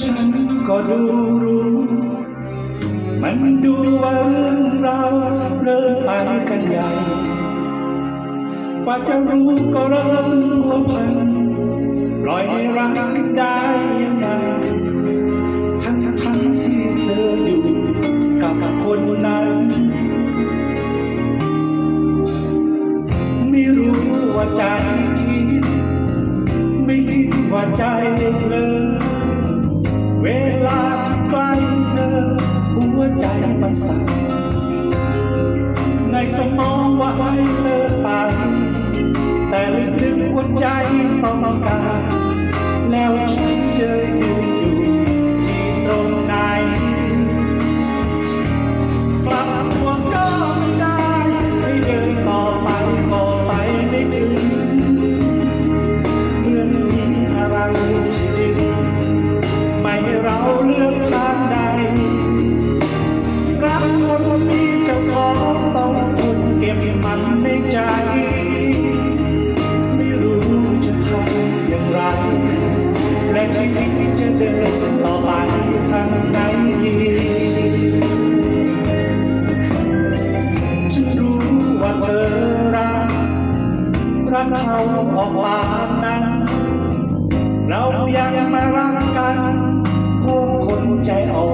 ฉันก็ดูรู้ มันดูว่าเรื่องราวเริ่มไปกันใหญ่กว่าจะรู้ก็เริ่มพัวพันปล่อยให้รักกันได้ยังไงทั้งทั้งที่เธออยู่กับคนนั้น ไม่รู้ว่าใจคิด ไม่คิดว่าใจ มันสั่นในสมองว่าให้เลิกไป แต่ลึกๆหัวใจต้องการ ชีวิตจะเดินต่อไปทางไหนฉันรู้ว่าเธอรักรักเขาออกมานั้น เรายังมารักกันพวกคนใจอ่อน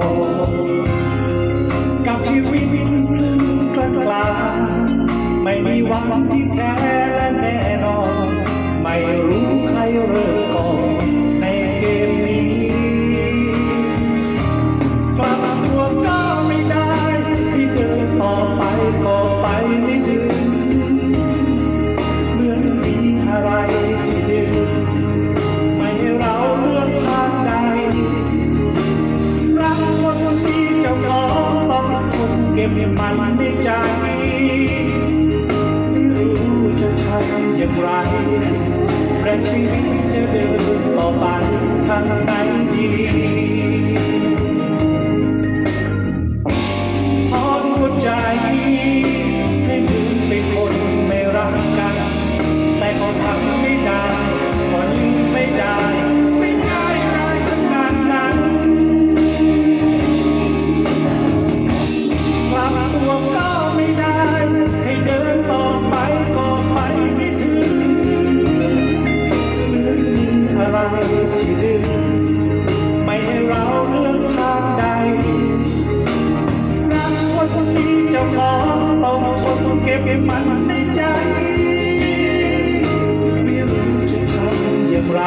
ก็บมันในใจ ไม่รู้จะทำอย่างไรและชีวิตจะเดินต่อไปทางไหนดี อะไรที่ดึงไม่ให้เราเลือกทางใดรักคนนี้เจ้าของต้องทนเก็บมันในใจไม่รู้จะทำอย่างไร